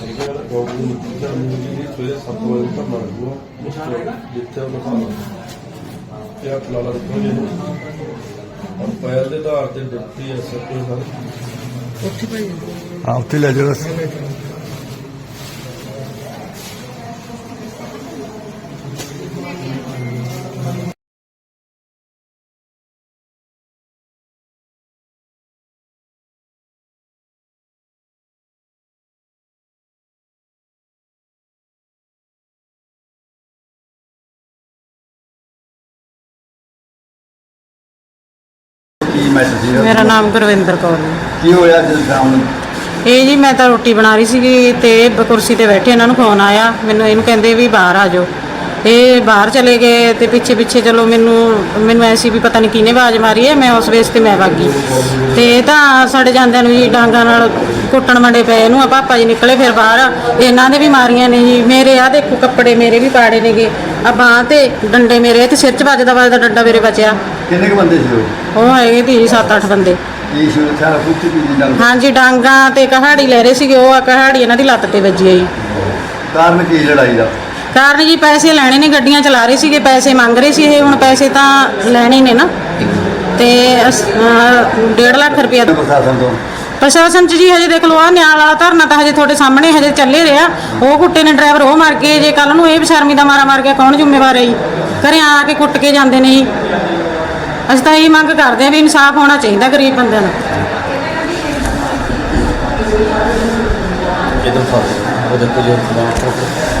ਜਿਹੜਾ ਜੋਬ ਦੀ ਨਤੀਜਾ ਮਿਲੂਗੀ ਸਵੇਰੇ 7 ਵਜੇ ਤੱਕ ਮਰ ਜੂਗਾ ਜਿੱਥੇ ਉਹ ਦਿਖਾਉਣਾ ਤੇ ਆ ਖਲਾਲਾ ਰੱਖੋ ਜੀ ਔਰ ਪਹਿਲ ਦੇ ਆਧਾਰ ਤੇ ਡਿਪਟੀ ਐਸਐਸਪੀ ਸਰ ਹਾਂ, ਉੱਥੇ ਲੈ ਜਾਓ ਮੈਸੇਜ ਸੀ ਮੇਰਾ ਨਾਮ ਗੁਰਵਿੰਦਰ ਕੌਰ ਹੈ। ਕੀ ਹੋਇਆ ਜਦੋਂ ਸ਼ਾਮ ਨੂੰ? ਇਹ ਜੀ ਮੈਂ ਤਾਂ ਰੋਟੀ ਬਣਾ ਰਹੀ ਸੀਗੀ ਤੇ ਬ- ਕੁਰਸੀ ਤੇ ਬੈਠੇ ਇਹਨਾਂ ਨੂੰ ਫੋਨ ਆਇਆ। ਮੈਨੂੰ ਇਹਨੂੰ ਕਹਿੰਦੇ ਵੀ ਬਾਹਰ ਆ ਜਾਓ। ਇਹ ਬਾਹਰ ਚਲੇ ਗਏ ਤੇ ਪਿੱਛੇ ਪਿੱਛੇ ਚਲੋ ਮੈਨੂੰ ਮੈਨੂੰ ਐਸੀ ਵੀ ਪਤਾ ਨਹੀਂ ਕਿਹਨੇ ਆਵਾਜ਼ ਮਾਰੀ ਹੈ ਮੈਂ ਉਸ ਵੇਸ ਤੇ ਮੈਂ ਵਾਗੀ ਤੇ ਇਹ ਤਾਂ ਸਾਡੇ ਜਾਂਦਿਆਂ ਨੂੰ ਜੀ ਡਾਂਗਾਂ ਨਾਲ ਕੁੱਟਣ ਮੰਡੇ ਪਏ। ਇਹਨੂੰ ਆ ਪਾਪਾ ਜੀ ਨਿਕਲੇ ਫਿਰ ਬਾਹਰ। ਇਹਨਾਂ ਦੇ ਵੀ ਮਾਰੀਆਂ ਨੇ ਜੀ। ਮੇਰੇ ਆ ਦੇਖੋ ਕੱਪੜੇ ਮੇਰੇ ਵੀ ਪਾੜੇ ਨੇਗੇ। ਆ ਬਾਂਹ ਤੇ ਡੰਡੇ ਮੇਰੇ ਤੇ ਸਿਰ 'ਚ ਵੱਜਦਾ ਵੱਜਦਾ ਡੰਡਾ ਮੇਰੇ ਬਚਿਆ। ਕਿੰਨੇ ਕੁ ਬੰਦੇ ਸੀ ਉਹ? ਉਹ ਹੈਗੇ ਤੀ ਜੀ 7-8 ਬੰਦੇ। ਕੀ ਸ਼ੁਰੂ ਸਾਰਾ ਕੁਝ ਕੀ ਜੀ ਨਾਲ? ਹਾਂਜੀ ਡਾਂਗਾ ਤੇ ਕਹਾੜੀ ਲੈ ਰਹੇ ਸੀਗੇ ਉਹ ਆ ਕਹਾੜੀ ਇਹਨਾਂ ਦੀ ਲੱਤ ਤੇ ਵੱਜੀ ਆ ਜੀ ਕਾਰਨ ਕੀ ਲੜਾਈ ਦਾ? ਕਾਰਨ ਜੀ ਪੈਸੇ ਲੈਣੇ ਨੇ ਗੱਡੀਆਂ ਚਲਾ ਰਹੇ ਸੀਗੇ ਪੈਸੇ ਮੰਗ ਰਹੇ ਸੀ ਇਹ ਹੁਣ ਪੈਸੇ ਤਾਂ ਲੈਣੇ ਨੇ ਨਾ। ਤੇ 1.5 ਲੱਖ ਰੁਪਇਆ ਪ੍ਰਸ਼ਾਸਨ ਤੋਂ? ਪ੍ਰਸ਼ਾਸਨ ਚ ਜੀ ਹਜੇ ਦੇਖ ਲਓ ਆ ਨਿਆਲ ਵਾਲਾ ਧਰਨਾ ਤਾਂ ਹਜੇ ਤੁਹਾਡੇ ਸਾਹਮਣੇ ਹਜੇ ਚੱਲੇ ਰਿਹਾ। ਉਹ ਕੁੱਟੇ ਨੇ ਡਰਾਈਵਰ ਉਹ ਮਰ ਗਏ। ਜੇ ਕੱਲ ਨੂੰ ਇਹ ਬਸ਼ਰਮੀ ਦਾ ਮਾਰਾ ਮਾਰ ਗਿਆ ਕੌਣ ਜ਼ਿੰਮੇਵਾਰ ਹੈ ਜੀ? ਘਰੇ ਆ ਕੇ ਕੁੱਟ ਕੇ ਜਾਂਦੇ ਨੇ ਜੀ। ਅਸੀਂ ਤਾਂ ਇਹ ਮੰਗ ਕਰਦੇ ਆ ਵੀ ਇਨਸਾਫ ਹੋਣਾ ਚਾਹੀਦਾ ਗਰੀਬ ਬੰਦਿਆਂ ਦਾ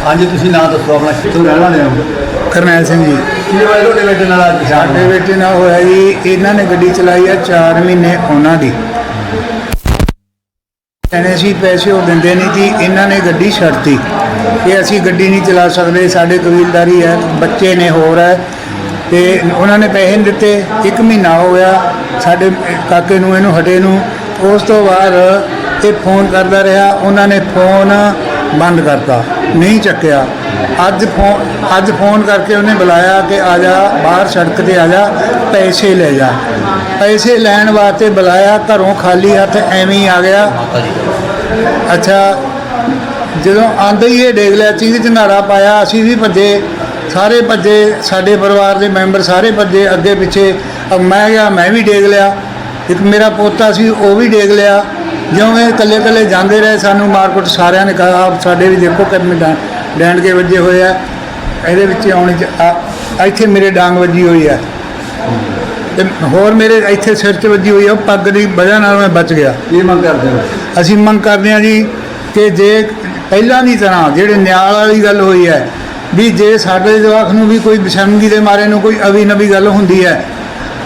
ਹਾਂਜੀ ਤੁਸੀਂ ਨਾਂ ਦੱਸੋ ਆਪਣਾ। ਕਿੱਥੋਂ ਰਹਿਣ ਵਾਲੇ ਹੋ? ਕਰਨੈਲ ਸਿੰਘ ਜੀ। ਕੀ ਹੋਇਆ ਤੁਹਾਡੇ ਬੇਟੇ ਨਾਲ ਅੱਜ? ਸਾਡੇ ਨੂੰ ਬੇਟੇ ਨਾਲ ਹੋਇਆ ਜੀ ਇਹਨਾਂ ਨੇ ਗੱਡੀ ਚਲਾਈ ਆ 4 ਮਹੀਨੇ ਉਹਨਾਂ ਦੀ। ਕਹਿੰਦੇ ਸੀ ਪੈਸੇ ਉਹ ਦਿੰਦੇ ਨਹੀਂ ਸੀ ਇਹਨਾਂ ਨੇ ਗੱਡੀ ਛੱਡਤੀ। ਕਿ ਅਸੀਂ ਗੱਡੀ ਨਹੀਂ ਚਲਾ ਸਕਦੇ ਸਾਡੇ ਕਬੀਲਦਾਰੀ ਹੈ ਬੱਚੇ ਨੇ ਹੋਰ ਹੈ। ਤੇ ਉਹਨਾਂ ਨੇ ਪੈਸੇ ਨਹੀਂ ਦਿੱਤੇ, ਇੱਕ ਮਹੀਨਾ ਹੋ ਗਿਆ, ਸਾਡੇ ਕਾਕੇ ਨੂੰ, ਇਹਨੂੰ, ਹਟੇ ਨੂੰ। ਉਸ ਤੋਂ ਬਾਅਦ ਇਹ ਫੋਨ ਕਰਦਾ ਰਿਹਾ, ਉਹਨਾਂ ਨੇ ਫੋਨ ਬੰਦ ਕਰਤਾ, ਨਹੀਂ ਚੱਕਿਆ। ਅੱਜ ਫੋਨ ਅੱਜ ਫੋਨ ਕਰਕੇ ਉਹਨੇ ਬੁਲਾਇਆ ਕਿ ਆ ਜਾ, ਬਾਹਰ ਸੜਕ ਤੇ ਆ ਜਾ, ਪੈਸੇ ਲੈ ਜਾ। ਪੈਸੇ ਲੈਣ ਵਾਸਤੇ ਬੁਲਾਇਆ, ਘਰੋਂ ਖਾਲੀ ਹੱਥ ਐਵੇਂ ਹੀ ਆ ਗਿਆ। ਅੱਛਾ, ਜਦੋਂ ਆਂਦੇ ਹੀ ਇਹ ਡੇਗ ਲਿਆ, ਚੀਜ਼ ਚ ਪਾਇਆ, ਅਸੀਂ ਵੀ ਭੱਜੇ। ਸਾਰੇ ਭੱਜੇ ਸਾਡੇ ਪਰਿਵਾਰ ਦੇ ਮੈਂਬਰ ਸਾਰੇ ਭੱਜੇ ਅੱਗੇ ਪਿੱਛੇ। ਮੈਂ ਗਿਆ ਮੈਂ ਵੀ ਡੇਗ ਲਿਆ। ਇੱਕ ਮੇਰਾ ਪੋਤਾ ਸੀ ਉਹ ਵੀ ਡੇਗ ਲਿਆ। ਜਿਉਂ ਇਹ ਇਕੱਲੇ ਇਕੱਲੇ ਜਾਂਦੇ ਰਹੇ ਸਾਨੂੰ ਮਾਰਕੁੱਟ ਸਾਰਿਆਂ ਨੇ ਕਹਾ ਆਪ ਸਾਡੇ ਵੀ ਦੇਖੋ ਕਿੰਨੇ ਡੈਂਡ ਕੇ ਵੱਜੇ ਹੋਏ ਆ। ਇਹਦੇ ਵਿੱਚ ਆਉਣ ਇੱਥੇ ਮੇਰੇ ਡਾਂਗ ਵੱਜੀ ਹੋਈ ਆ। ਤੇ ਹੋਰ ਮੇਰੇ ਇੱਥੇ ਸਿਰ 'ਚ ਵੱਜੀ ਹੋਈ ਆ ਪੱਗ ਦੀ ਵਜ੍ਹਾ ਨਾਲ ਮੈਂ ਬਚ ਗਿਆ। ਕੀ ਮੰਗ ਕਰਦੇ ਹੋ? ਅਸੀਂ ਮੰਗ ਕਰਦੇ ਹਾਂ ਜੀ ਕਿ ਜੇ ਪਹਿਲਾਂ ਦੀ ਤਰ੍ਹਾਂ ਜਿਹੜੇ ਨਿਆਲ ਵਾਲੀ ਗੱਲ ਹੋਈ ਹੈ ਵੀ ਜੇ ਸਾਡੇ ਜਵਾਕ ਨੂੰ ਵੀ ਕੋਈ ਬਸ਼ਰਮਗੀ ਦੇ ਮਾਰੇ ਨੂੰ ਕੋਈ ਅਵੀ ਨਵੀ ਗੱਲ ਹੁੰਦੀ ਹੈ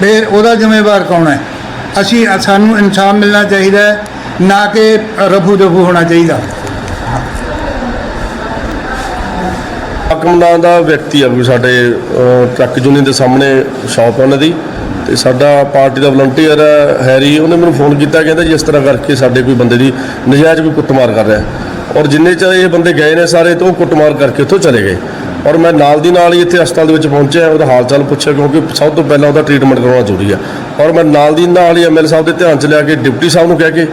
ਫਿਰ ਉਹਦਾ ਜ਼ਿੰਮੇਵਾਰ ਕੌਣ ਹੈ? ਅਸੀਂ, ਸਾਨੂੰ ਇਨਸਾਨ ਮਿਲਣਾ ਚਾਹੀਦਾ ਨਾ ਕਿ ਰਫੂ ਦਫੂ ਹੋਣਾ ਚਾਹੀਦਾ। ਹਾਕਮ ਦਾ ਵਿਅਕਤੀ ਆ ਵੀ ਸਾਡੇ ਟਰੱਕ ਯੂਨੀਅਨ ਦੇ ਸਾਹਮਣੇ ਸ਼ਾਪ ਹੈ ਉਹਨਾਂ ਦੀ। ਤੇ ਸਾਡਾ ਪਾਰਟੀ ਦਾ ਵਲੰਟੀਅਰ ਹੈਰੀ, ਉਹਨੇ ਮੈਨੂੰ ਫੋਨ ਕੀਤਾ, ਕਹਿੰਦਾ ਜੀ ਇਸ ਤਰ੍ਹਾਂ ਕਰਕੇ ਸਾਡੇ ਕੋਈ ਬੰਦੇ ਦੀ ਨਜਾਇਜ਼ ਕੋਈ ਕੁੱਟਮਾਰ ਕਰ ਰਿਹਾ। ਔਰ ਜਿੰਨੇ ਚਿਰ ਇਹ ਬੰਦੇ ਗਏ ਨੇ ਸਾਰੇ ਤੋਂ ਕੁੱਟਮਾਰ ਕਰਕੇ ਉੱਥੋਂ ਚਲੇ ਗਏ। ਔਰ ਮੈਂ ਨਾਲ ਦੀ ਨਾਲ ਹੀ ਇੱਥੇ ਹਸਪਤਾਲ ਦੇ ਵਿੱਚ ਪਹੁੰਚਿਆ, ਉਹਦਾ ਹਾਲ ਚਾਲ ਪੁੱਛਿਆ ਕਿਉਂਕਿ ਸਭ ਤੋਂ ਪਹਿਲਾਂ ਉਹਦਾ ਟ੍ਰੀਟਮੈਂਟ ਕਰਾਉਣਾ ਜ਼ਰੂਰੀ ਆ। ਔਰ ਮੈਂ ਨਾਲ ਦੀ ਨਾਲ ਹੀ ਐਮਐਲ ਸਾਹਿਬ ਦੇ ਧਿਆਨ ਚ ਲਿਆ ਕੇ ਡਿਪਟੀ ਸਾਹਿਬ ਨੂੰ ਕਹਿ ਕੇ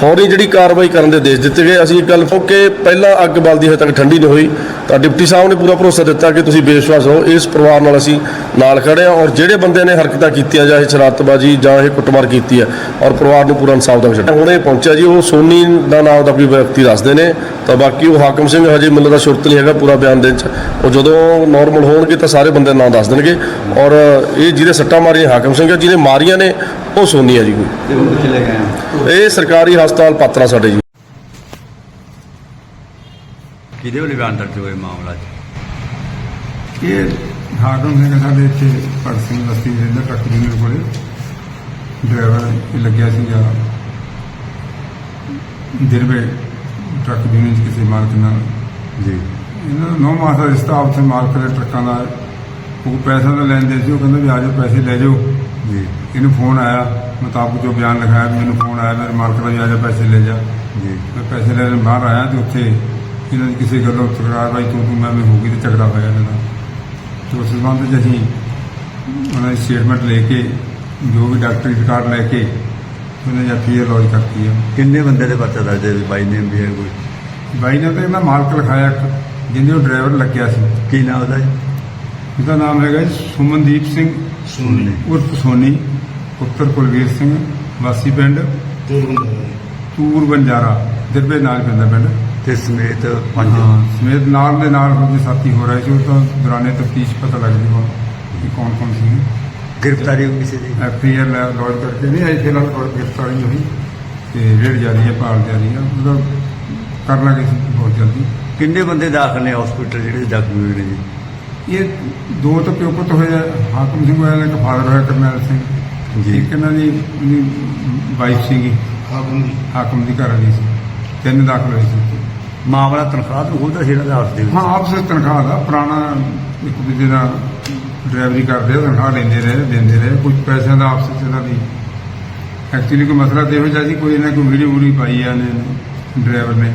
ਫੌਰੀ ਜਿਹੜੀ ਕਾਰਵਾਈ ਕਰਨ ਦੇ ਦੇਸ਼ ਦਿੱਤੇ ਗਏ, ਅਸੀਂ ਇਹ ਗੱਲ ਕਿ ਪਹਿਲਾਂ ਅੱਗ ਬਲਦੀ ਹਜੇ ਤੱਕ ਠੰਡੀ ਨਹੀਂ ਹੋਈ। ਤਾਂ ਡਿਪਟੀ ਸਾਹਿਬ ਨੇ ਪੂਰਾ ਭਰੋਸਾ ਦਿੱਤਾ ਕਿ ਤੁਸੀਂ ਬੇਵਿਸ਼ਵਾਸ ਹੋ ਇਸ ਪਰਿਵਾਰ ਨਾਲ ਅਸੀਂ ਨਾਲ ਖੜੇ ਹਾਂ ਔਰ ਜਿਹੜੇ ਬੰਦੇ ਨੇ ਹਰਕਤਾਂ ਕੀਤੀਆਂ, ਜਾਂ ਇਹ ਸ਼ਰਾਰਤਬਾਜ਼ੀ, ਜਾਂ ਇਹ ਕੁੱਟਮਾਰ ਕੀਤੀ ਹੈ, ਔਰ ਪਰਿਵਾਰ ਨੂੰ ਪੂਰਾ ਇਨਸਾਫ ਦਾ ਛੱਡਿਆ ਹੁਣੇ ਪਹੁੰਚਿਆ ਜੀ, ਉਹ ਸੋਨੀ ਦਾ ਨਾਮ ਦਾ ਕੋਈ ਵਿਅਕਤੀ ਦੱਸਦੇ ਨੇ, ਤਾਂ ਬਾਕੀ ਉਹ ਹਾਕਮ ਸਿੰਘ ਹਜੇ ਮੈਨੂੰ ਦਾ ਸ਼ੁਰਤ ਨਹੀਂ ਹੈਗਾ ਪੂਰਾ ਬਿਆਨ ਦੇਣ ਚ। ਉਹ ਜਦੋਂ ਨਾਰਮਲ ਹੋਣਗੇ ਤਾਂ ਸਾਰੇ ਬੰਦੇ ਨਾਂ ਦੱਸ ਦੇਣਗੇ। ਔਰ ਇਹ ਜਿਹਦੇ ਸੱਟਾਂ ਮਾਰੀਆਂ, ਹਾਕਮ ਸਿੰਘ ਜਿਹਨੇ ਮਾਰੀਆਂ ਨੇ ਉਹ ਸੋਨੀ ਹੈ ਜੀ ਕੋਈ। ਤੇ ਹੁਣ ਕਿੱਥੇ ਲੈ ਗਏ ਹੋ? ਇਹ ਸਰਕਾਰੀ ਹਸਪਤਾਲ ਪਾਤਰਾ ਸਾਡੇ ਜੀ। ਕਿਹਦੇ ਵੱਲੋਂ ਬਿਆਨ ਦਰਜ ਹੋਏ ਮਾਮਲਾ 'ਚ ਇਹ ਹਾਕਮ ਸਿੰਘ ਸਾਡੇ ਇੱਥੇ ਭਗਤ ਸਿੰਘ ਬਸਤੀ ਦੇ ਅੰਦਰ ਟਰੱਕ ਯੂਨੀਅਨ ਕੋਲੇ ਡਰਾਈਵਰ ਇਹ ਲੱਗਿਆ ਸੀਗਾ। ਦਿਰਵੇ ਟਰੱਕ ਯੂਨੀਅਨ 'ਚ ਕਿਸੇ ਮਾਲਕ ਨਾਲ। ਜੀ। ਇਹਨਾਂ ਦਾ ਨੌ ਮਾਸ ਦਾ ਰਿਸ਼ਤਾ ਆਪਸੇ ਮਾਲਕ ਦੇ ਟਰੱਕਾਂ ਦਾ। ਉਹ ਪੈਸਾ ਤਾਂ ਲੈਂਦੇ ਸੀ ਉਹ ਕਹਿੰਦਾ ਵੀ ਆ ਜਾਓ ਪੈਸੇ ਲੈ ਜਾਓ। ਜੀ। ਇਹਨੂੰ ਫੋਨ ਆਇਆ ਮੁਤਾਬਕ ਜੋ ਬਿਆਨ ਲਿਖਾਇਆ ਵੀ ਮੈਨੂੰ ਫੋਨ ਆਇਆ ਮੇਰੇ ਮਾਲਕ ਦਾ ਵੀ ਆ ਜਾ ਪੈਸੇ ਲੈ ਜਾ। ਜੀ। ਮੈਂ ਪੈਸੇ ਲੈਣ ਬਾਹਰ ਆਇਆ ਤੇ ਉੱਥੇ ਇਹਨਾਂ ਦੀ ਕਿਸੇ ਗੱਲੋਂ ਤਕਰਾਰ ਬਾਈ ਤੂੰ ਤੂੰ ਮੈਂ ਮੈਂ ਹੋ ਗਈ ਤੇ ਝਗੜਾ ਹੋਇਆ ਇਹਨਾਂ ਦਾ। ਤੇ ਉਸ ਸੰਬੰਧ 'ਚ ਅਸੀਂ ਉਹਨਾਂ ਦੀ ਸਟੇਟਮੈਂਟ ਲੈ ਕੇ ਜੋ ਵੀ ਡਾਕਟਰੀ ਰਿਕਾਰਡ ਲੈ ਕੇ ਉਹਨਾਂ ਦੀ ਐਫਆਈਆਰ ਲੌਜ ਕਰਤੀ ਹੈ ਕਿੰਨੇ ਬੰਦੇ ਦੇ ਪਰਚਾ ਦਰਜ ਹੈ? ਬਾਈ ਨੇਮ ਵੀ ਹੈ ਕੋਈ ਬਾਈ ਨੇ ਤਾਂ ਇਹਦਾ ਮਾਲਕ ਲਿਖਾਇਆ ਜਿਹਦੇ ਉਹ ਡਰਾਈਵਰ ਲੱਗਿਆ ਸੀ। ਕੀ ਨਾਮ ਉਹਦਾ? ਜੀ ਇਹਦਾ ਨਾਮ ਹੈਗਾ ਜੀ ਸੁਮਨਦੀਪ ਸਿੰਘ। ਉਰਫ ਸੋਨੀ ਪੁੱਤਰ ਕੁਲਵੀਰ ਸਿੰਘ ਵਾਸੀ ਪਿੰਡ ਤੂਰ ਬੰਜਾਰਾ ਦਿਰਬੇ ਨਾਲ ਪੈਂਦਾ ਪਿੰਡ। ਤੇ ਸਮੇਤ ਪੰਜ। ਹਾਂ ਸਮੇਤ ਨਾਲ ਦੇ ਨਾਲ ਉਹਦੇ ਸਾਥੀ ਹੋ ਰਹੇ ਸੀ ਉਹ ਤਾਂ ਦੌਰਾਨੇ ਤਫਤੀਸ਼ ਪਤਾ ਲੱਗ ਜੂਗਾ ਕਿ ਕੌਣ ਕੌਣ ਸੀ। ਗ੍ਰਿਫਤਾਰੀ ਹੋਈ ਕਿਸੇ ਦੀ? ਐਫ ਆਈ ਆਰ ਲੌਜ ਕਰਕੇ ਨਹੀਂ ਆਈ ਫਿਲਹਾਲ ਕੋਲ ਗ੍ਰਿਫਤਾਰੀ ਨਹੀਂ ਹੋਈ ਤੇ ਰੇਡ ਜਾਰੀ ਹੈ ਭਾਲ ਜਾਰੀ ਹੈ। ਉਹਦਾ ਕਰ ਲਾਂਗੇ ਅਸੀਂ ਬਹੁਤ ਜਲਦੀ। ਕਿੰਨੇ ਬੰਦੇ ਦਾਖਲ ਨੇ ਹਸਪੀਟਲ ਜਿਹੜੇ ਜ਼ਖਮੀ ਹੋਏ ਨੇ ਜੀ? ਇਹ ਦੋ ਤਾਂ ਪਿਓ ਪੁੱਤ ਹੋਏ ਆ ਹਾਕਮ ਸਿੰਘ ਹੋਇਆ ਇੱਕ ਫਾਦਰ ਹੋਇਆ ਕਰਨੈਲ ਸਿੰਘ। ਜੀ। ਇੱਕ ਇਹਨਾਂ ਦੀ ਵਾਈਫ ਸੀਗੀ। ਹਾਕਮ ਦੀ। ਘਰ ਵਾਲੀ ਸੀ। ਤਿੰਨ ਦਾਖਲ ਹੋਏ ਸੀ ਮਾਮਲਾ ਤਨਖਾਹ ਤੋਂ ਹੁੰਦਾ ਸੀ ਇਹਨਾਂ ਦਾ ਆਪਸ ਦੇ ਵਿੱਚ। ਹਾਂ ਆਪਸ ਤਨਖਾਹ ਦਾ। ਪੁਰਾਣਾ ਇੱਕ ਦੂਜੇ ਦਾ ਡਰਾਈਵਰੀ ਕਰਦੇ ਆ ਤਨਖਾਹ ਲੈਂਦੇ ਰਹੇ ਦਿੰਦੇ ਰਹੇ। ਕੁਝ ਪੈਸਿਆਂ ਦਾ ਆਪਸ ਇਹਨਾਂ ਦੀ ਐਕਚੁਅਲੀ ਕੋਈ ਮਸਲਾ ਤੇ ਇਹੋ ਜਿਹਾ ਸੀ ਕੋਈ ਇਹਨਾਂ ਕੋਈ ਵੀਡੀਓ ਵੂਡੀ ਪਾਈ ਆ ਨੇ ਡਰਾਈਵਰ ਨੇ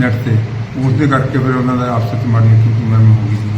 ਨੈਟ ਤੇ। ਉਸ ਦੇ ਕਰਕੇ ਫਿਰ ਉਹਨਾਂ ਦਾ ਆਪਸ ਵਿੱਚ ਮਾੜੀ ਕਿਉਂਕਿ ਮੁਰਮ ਹੋ ਸੀ।